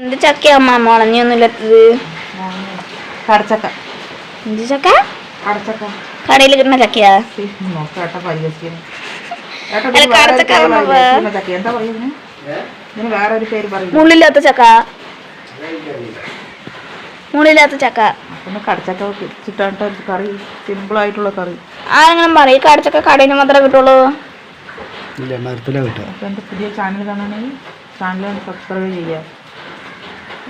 എന്ത് ചക്കയാ അമ്മ മുളഞ്ഞൊന്നുമില്ലാത്തത് കടച്ചക്ക എന്ത് ചക്ക? കടച്ചക്ക കടയിൽ കിട്ടുന്ന ചക്കയാ? ചക്ക. മുള്ളില്ലാത്ത ചക്ക. മുള്ളില്ലാത്ത ചക്ക. കടച്ചക്ക കറി സിമ്പിൾ ആയിട്ടുള്ള കറി. ആരെങ്കിലും പറയും ഈ കടച്ചക്ക കടയിൽ മാത്രമേ കിട്ടുള്ളൂ. പുതിയ ചാനൽ കാണണമെങ്കിൽ ചാനൽ സബ്സ്ക്രൈബ് ചെയ്യുക.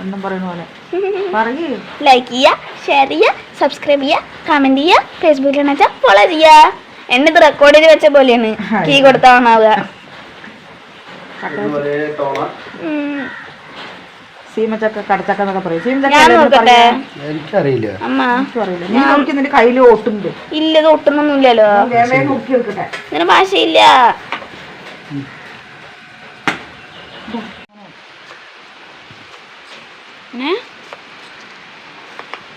എന്നും പറയുന്ന പോലെ. പറയേ. ലൈക്ക് ചെയ്യുക ഷെയർ ചെയ്യുക സബ്സ്ക്രൈബ് ചെയ്യുക കമന്റ് ചെയ്യുക ഫേസ്ബുക്കിൽ വെച്ചാൽ ഫോളോ ചെയ്യുക എന്നെ ഇത് റെക്കോർഡ് ചെയ്ത് വെച്ച പോലെയാണ്. കീ സീമച്ചക്ക കടച്ചക്ക എന്നൊക്കെ പറയും. സീമച്ചക്ക? എനിക്കറിയില്ല. നോക്കി നിന്റെ കയ്യിൽ ഒട്ടുണ്ട് ഇല്ല. ഇത് ഒട്ടുന്നൊന്നുമില്ലല്ലോ. നോക്കി ഇതിന് ഭാഷയില്ല ഏ?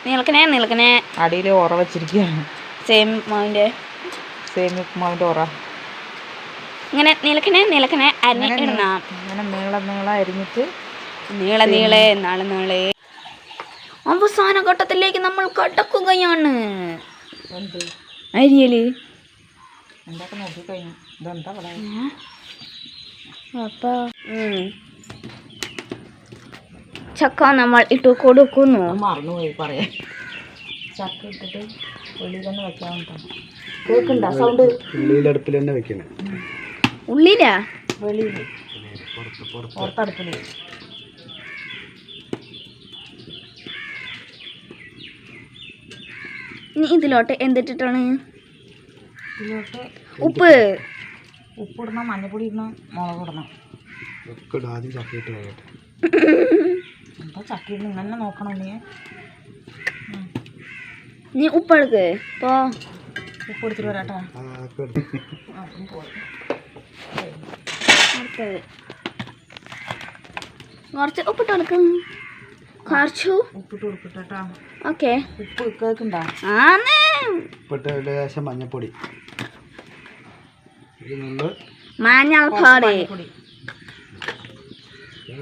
നിൽക്കണേ നിൽക്കണേ. അടിയിൽ ഉറ വെച്ചിരിക്കുകയാണ്. സെയിം ഉപ്പുമാവിന്റെ സേമി ഉപ്പുമാവിന്റെ ഉറ ഇങ്ങനെ നിൽക്കണേ നിൽക്കണേ അരിഞ്ഞിടണം ഇങ്ങനെ നീളം നീളം അരിഞ്ഞിട്ട് നീളെ നീളെ നാളെ നാളെ. അവസാന ഘട്ടത്തിലേക്ക് നമ്മൾ കടക്കുകയാണ്. അരിയൽ. അപ്പൊ ചക്ക നമ്മൾ ഇട്ട് കൊടുക്കുന്നു. മറന്നുപോയി പറയാ ചക്ക ഇട്ടിട്ട് ഉള്ളിൽ തന്നെ വെക്കാൻ കേൾക്കണ്ട? സൗണ്ട്? ഉള്ളിയിലടുപ്പിൽ തന്നെ വെക്കണേ. ഉള്ളിലാ? വെളിയിൽ പുറത്തടുപ്പിൽ ഇനി ഇതിലോട്ട് എന്തിട്ടിട്ടാണ്? ഇതിലോട്ട് ഉപ്പ്. ഉപ്പിടണം മഞ്ഞപ്പൊടി ഇടണം മുളക് ഇടണം. ഒക്കെ. ആദ്യം ചക്കയിട്ട് കഴിയട്ടെ ചക്ക ഇടണം ഇങ്ങനെ നോക്കണം നീ നീ ഉപ്പെടുക്ക് പോ ഉപ്പ് എടുത്തിട്ട് വരാട്ടാ. അടുത്തത്. കുറച്ച് ഉപ്പിട്ട് കൊടുക്കും. കുറച്ചു. ഉപ്പിട്ട് കൊടുക്കട്ടാ ഓക്കെ. ഉപ്പ് കേൾക്കണ്ട ആന്നേ. ഉപ്പിട്ട് ലേശം മഞ്ഞപ്പൊടി. മഞ്ഞൾപ്പൊടി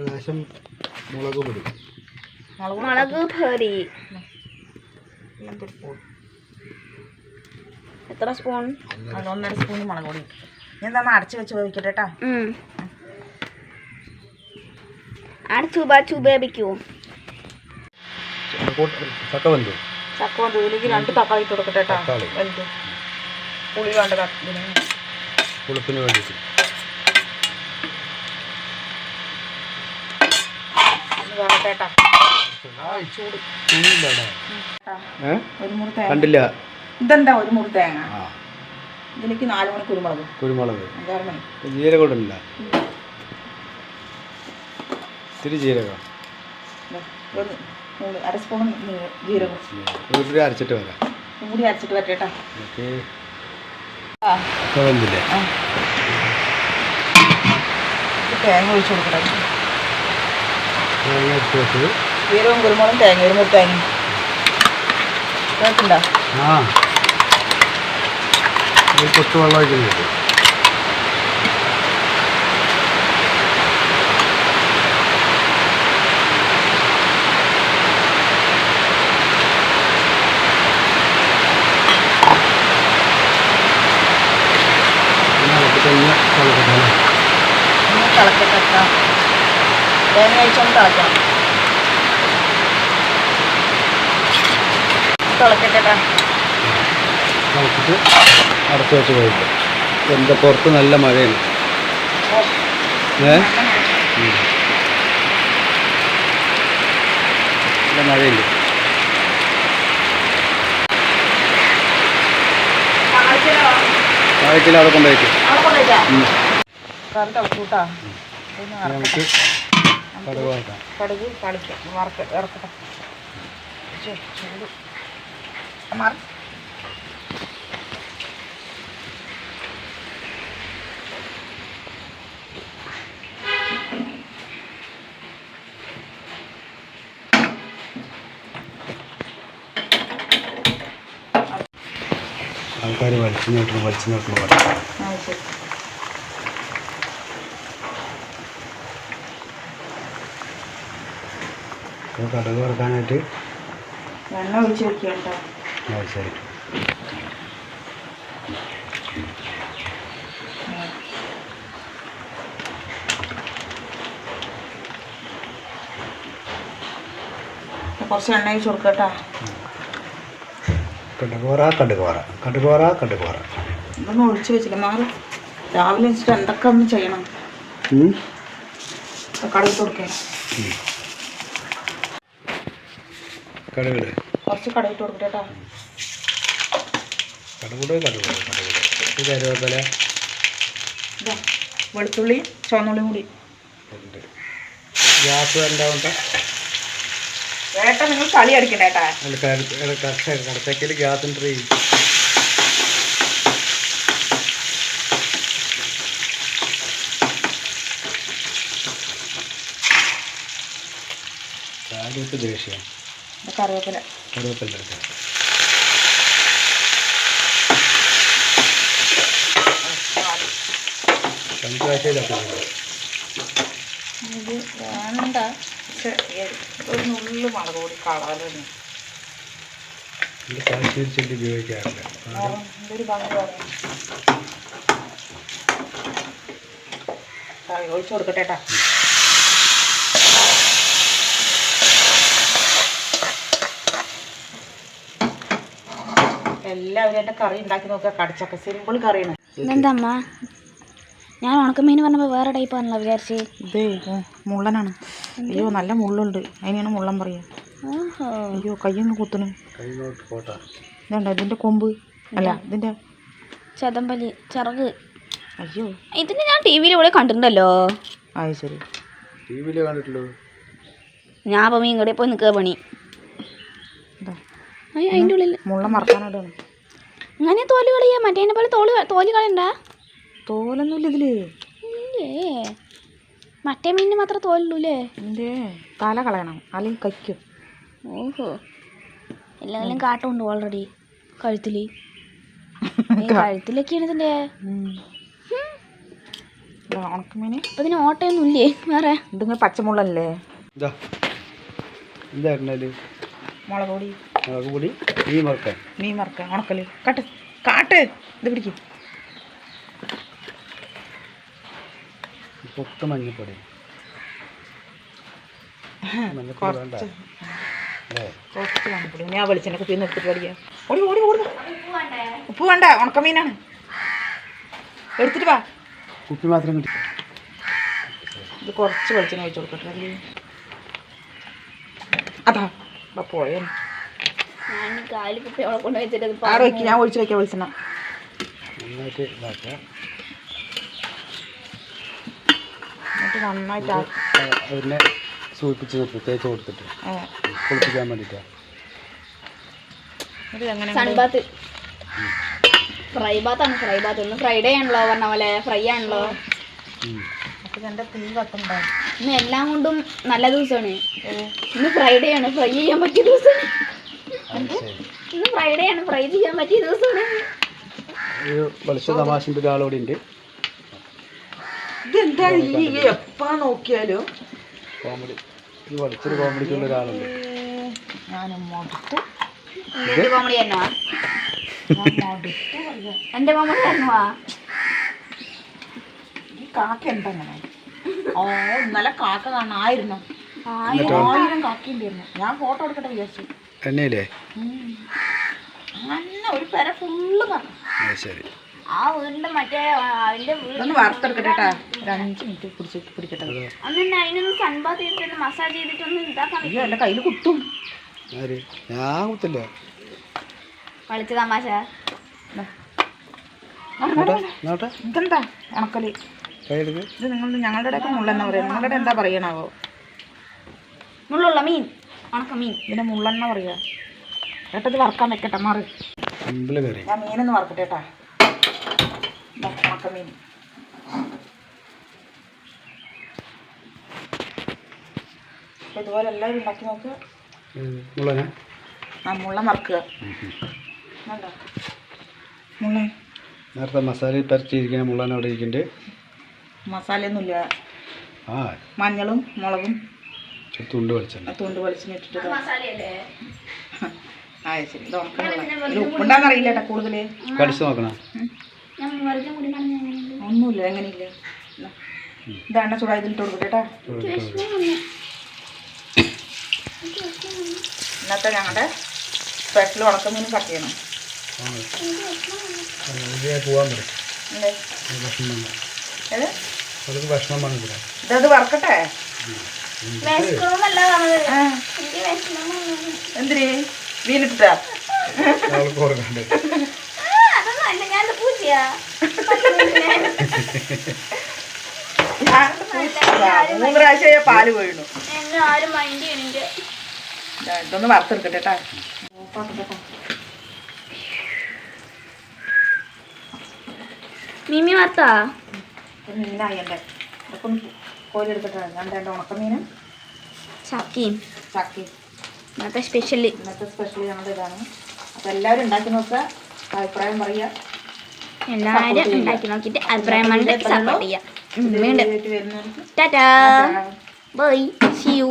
ലേശം മുളക് പൊടി മുളക് പൊടി എത്ര സ്പൂൺ? ഒന്നര സ്പൂൺ മുളക് പൊടി ഞാൻ തന്നെ അടച്ച് വെച്ച് വേവിക്കട്ടെ കേട്ടോ. അടച്ചു ബാച്ചു ബേബിക്കൂ ചക്ക വന്നു ചക്ക വന്നു ഇതിലേക്ക് രണ്ട് തക്കാളി ഇട്ട് കൊടുക്കട്ടെ കേട്ടാ പുളി വേണ്ട പുളിപ്പിന് വേണ്ടിയിട്ട് ഒന്ന് വേകട്ടെ കേട്ടാ ചൂട് തുണിയില്ലടാ. കേട്ടാ. ഏ ഒരു മുറി തേങ്ങ കണ്ടില്ല. ഇതെന്താ ഒരു മുറി തേങ്ങ? ഇതിലേക്ക് നാല് മണി കുരുമുളക്. കുരുമുളക്. അഞ്ചാറ് മണി ജീരകം. ഇടണില്ല ഇത്തിരി ജീരകം അര സ്പൂൺ ജീരകം. അരച്ചിട്ട് വരാം. കൂടി അരച്ചിട്ട് വരട്ടെ തേങ്ങ ഒഴിച്ചു കൊടുക്കട്ടെ. തേങ്ങ എടുത്ത് വെച്ചത് ജീരകവും കുരുമുളകും തേങ്ങ ഒരു മുറി കേട്ടുണ്ടോ ആ. കൊച്ചു വെള്ളം ഒഴിക്കുന്നുണ്ട് തന്നെ? തേങ്ങ ഒഴിച്ചൊന്ന് എന്റെ തിളക്കട്ടെ തിളച്ചിട്ട് അടച്ച് വെച്ച് കഴിക്കും. എന്താ പുറത്ത് നല്ല മഴയാണ്. ഏ? നല്ല മഴയില്ല ആഴ്ചയിൽ അവിടെ കൊണ്ടുപോയിട്ട്. നമുക്ക് കടുക് തളിക്കാം വറക്ക. ഇറക്കട്ടെ ശ്ശെ, ചൂട്. മാറി. ആൾക്കാർ വലിച്ചു നീട്ടണം വലിച്ചു നീട്ടണം പറയും ആ ശരി അപ്പോൾ കടുക് വറുക്കാനായിട്ട് എണ്ണ ഒഴിച്ച് വെക്കുക കേട്ടോ ശരി. കുറച്ച് എണ്ണ ഒഴിച്ച് കൊടുക്കുക കേട്ടോ കടുക് വറ കടുക് വറ കടുക് വറ കടുക് വറ ഇതൊന്നും ഒഴിച്ച് വെച്ചില്ല മാറി. രാവിലെ വെച്ചിട്ട് എന്തൊക്കെ ഒന്ന് ചെയ്യണം. കടുക് കൊടുക്കുക ഉം. കടുക് ഇട്. കുറച്ച് കടുകിട്ട് കൊടുക്കട്ടെ കേട്ടോ. കടുക് ഇട്, കടുക് ഇട്, കടുക് ഇട്. ഇത് കരുവേപ്പില വെളുത്തുള്ളി ചുവന്നുള്ളിയും കൂടി. ഉണ്ട്. ഗ്യാസ് ഏട്ടാ നിങ്ങൾ കളി അടിക്കണ്ട ഏട്ടാ അല്ല കടത്തേക്കൽ ഗ്യാസ് ഉണ്ട് ദേഷ്യം. കറിവേപ്പില. കരുവേപ്പില എടുക്കാം ഇത് വേണ്ട. പക്ഷെ ഒരു നുള്ളു മുളക് കാശ്മീർ ചെല്ലി ഉപയോഗിക്കാറില്ല. ഒഴിച്ചു കൊടുക്കട്ടെ എല്ലാവരും എന്റെ കറി ഉണ്ടാക്കി നോക്കുക. കടിച്ചൊക്കെ സിമ്പിൾ കറിയാണ്. എന്താമ്മ അമ്മ ഞാൻ ഉണക്കമീൻ പറഞ്ഞപ്പോൾ വേറെ ടൈപ്പ് ടൈപ്പാണല്ലോ വിചാരിച്ച്. ഇത് മുള്ളനാണ്. അയ്യോ നല്ല മുള്ളുണ്ട്. അതിനാണ് മുള്ളൻ പറയുക ഓഹോ. അയ്യോ കയ്യൊന്ന് കുത്തണ്. കൈ നോട്ട് പോട്ടാ. ഇതുണ്ട് ഇതിന്റെ കൊമ്പ്. അല്ല ഇതിന്റെ ചതമ്പലി ചിറക്. അയ്യോ. ഇതിന് ഞാൻ ടി വിയിൽ ഇവിടെ കണ്ടിട്ടുണ്ടല്ലോ. അത് ശരി. ടി വിയിൽ കണ്ടിട്ടുള്ളൂ. ഞാൻ അപ്പോൾ മീൻ കടയിൽ പോയി നിൽക്കുക പണി. അതിന്റെ ഉള്ളിൽ മുള്ള മറക്കാനായിട്ടാണ്. അങ്ങനെ തോൽ കളിയാ. മറ്റേനെ പോലെ തോൽ തോൽ കളയണ്ട. തോലൊന്നുമില്ല ഇതിൽ. ഇല്ലേ? മറ്റേ മീനിന് മാത്രമേ തോലുള്ളൂല്ലേ? ഇതിന്റെ തല കളയണം. അല്ലെങ്കിൽ കയ്ക്കും. ഓഹോ. എല്ലാവരും കാട്ടുണ്ട് ഓൾറെഡി കഴുത്തിൽ കഴുത്തിലൊക്കെയാണ് ഇതിന്റെ ഉണക്കമീന് അപ്പം ഇതിന് ഓട്ടയൊന്നും ഇല്ലേ വേറെ. ഇതിങ്ങനെ പച്ചമുള്ളല്ലേ? മുളക് പൊടി. മുളക് പൊടി മീൻ വറുക്കാൻ മീൻ വറുക്ക ഉണക്കൽ. കാട്ട് കാട്ട്. ഇത് പിടിക്കും. പൊത്ത് മഞ്ഞപ്പൊടി. മഞ്ഞപ്പൊടി വേണ്ട. കുറച്ച് മഞ്ഞപ്പൊടി. ഞാൻ എടുത്തിട്ട് പഠിക്കാം ഓടി ഓടി ഓടി ഉപ്പ് വേണ്ട ഉണക്കമീനാണ് എടുത്തിട്ട് വാ. കുപ്പി മാത്രം കിട്ടി. ഇത് കുറച്ച് വെളിച്ചെണ്ണ ഒഴിച്ചു കൊടുക്കട്ടെ. അതാ പോയ? ഞാൻ കാലി കുപ്പി അവിടെ കൊണ്ട് വെച്ചിട്ട് ഇത് ആടെ ഞാൻ ഒഴിച്ച് വയ്ക്കാം വെളിച്ചെണ്ണ. നന്നായിട്ട് ഇതാക്കുക എന്നിട്ട് നന്നായിട്ട് അതിനെ സൂചിപ്പിച്ച് നിർത്തി തേച്ച് കൊടുത്തിട്ട്. കുളിപ്പിക്കാൻ വേണ്ടിയിട്ടാണ് സൺബാത്ത് ഫ്രൈ ബാത്താണ് ഫ്രൈ ബാത്ത് ഇന്ന് ഫ്രൈഡേ ആണല്ലോ പറഞ്ഞ പോലെ. ഫ്രൈ ആണല്ലോ. ഇന്ന് എല്ലാം കൊണ്ടും നല്ല ദിവസമാണ്. ഇന്ന് ഫ്രൈഡേ ആണ്. ഫ്രൈ ചെയ്യാൻ പറ്റിയ ശരി ഇന്ന് ഫ്രൈഡേ ആണ്. ഫ്രൈ ചെയ്യാൻ പറ്റിയ ദിവസമാണ്. ഒരു വെളിച്ച തമാശന്റെ ഒരാളോടെ ഉണ്ട്. ഇതെന്താ ഈ എപ്പാ നോക്കിയാലും. കോമഡി ഈ കോമഡിക്കുള്ള ഒരാളുണ്ട്. കോമഡി എന്റെ കോമഡി ഈ കാക്ക എന്താ അങ്ങനെ ഓ ഇന്നലെ കാക്ക കാണായിരുന്നു ആയിരം ആയിരം കാക്കയുണ്ടായിരുന്നു ഞാൻ ഫോട്ടോ എടുക്കട്ടെ വിചാരിച്ചു. എണ്ണയില്ലേ. അങ്ങനെ ഒരു പെര ഫുള്ള് കാക്ക ശരി. ആ വീടിന്റെ മറ്റേ അതിന്റെ വീട് ഒന്ന് വറുത്തെടുക്കട്ടെ കേട്ടാ. ഒരു അഞ്ച് മിനിറ്റ് പിടിച്ച് പിടിക്കട്ടെ. അന്ന് അതിനൊന്ന് സൺബാത്ത് ചെയ്തിട്ട് മസാജ് ചെയ്തിട്ടൊന്ന് ഇതാക്കാൻ അയ്യോ എന്റെ കയ്യിൽ കുത്തും. ആര്? ഞാൻ കുത്തില്ല. കളിച്ച തമാശ. ഇതെന്താ? ഉണക്കൽ ഇത് നിങ്ങൾ ഞങ്ങളുടെ ഇടയ്ക്ക് മുള്ളെന്ന പറയുക നിങ്ങളുടെ എന്താ പറയണാവോ? മുള്ളുള്ള മീൻ. ഉണക്ക മീൻ. ഇതിനെ മുള്ളെണ്ണ പറയുക കേട്ടത് വറുക്കാൻ വെക്കട്ടെ മാറി. ഞാൻ മീനൊന്ന് വറുക്കട്ടെ കേട്ടാ. അപ്പോൾ ഇതുപോലെ എല്ലാവരും ഉണ്ടാക്കി നോക്കുക ആ മുള്ള മറക്കുക വേണ്ട മുള്ള. നേരത്തെ മസാല പരച്ചിരിക്കുന്ന മുള്ളൻ അവിടെ ഇരിക്കുന്നുണ്ട്. മസാലയൊന്നുമില്ല. മഞ്ഞളും മുളകും. തുണ്ട് വെളിച്ചെണ്ണ. തുണ്ട് വെളിച്ചെണ്ണ ഇട്ടിട്ട് ഇതാ. മസാലയല്ലേ? ആ ശരി. ഇത് ഉണക്കമുള്ള ഇതിൽ ഉപ്പുണ്ടാന്ന് അറിയില്ല കേട്ടോ കൂടുതൽ കടിച്ചു നോക്കണം. ഒന്നുമില്ല എങ്ങനെയില്ല. ഇതാ. ഇതാണ്ട ചൂടാ ഇതിലിട്ട് കൊടുക്കട്ടെ കേട്ടോ. ഇന്നത്തെ ഞങ്ങളുടെ സ്പെഷ്യൽ ഉണക്കമീൻ കട്ട് ചെയ്യണം. ഇതത് വറക്കട്ടെ? എന്തിന്? വീലിട്ടാ മൂന്ന് പ്രാവശ്യം പാൽ വീഴുന്നു എന്നെ ആരും മൈൻഡ് ചെയ്യണില്ല. ദാ ഇതൊന്ന് വറുത്തെടുക്കട്ടെ കേട്ടാ മിമി വാർത്താ മീനായി എന്റെ. ഇതൊക്കെ ഒന്ന് കോരിയെടുക്കട്ടെ രണ്ട് ഉണക്കമീനും ചക്കയും. ചക്കി ഇന്നത്തെ സ്പെഷ്യലി. ഇന്നത്തെ സ്പെഷ്യൽ ഞങ്ങളുടെ ഇതാണ്. അപ്പോൾ എല്ലാവരും ഉണ്ടാക്കി നോക്കുക. അഭിപ്രായം പറയുക. എല്ലാവരും ഉണ്ടാക്കി നോക്കിയിട്ട് അഭിപ്രായം സപ്പോർട്ട് ചെയ്യാം വീണ്ടും. ടാറ്റാ. ബൈ. C U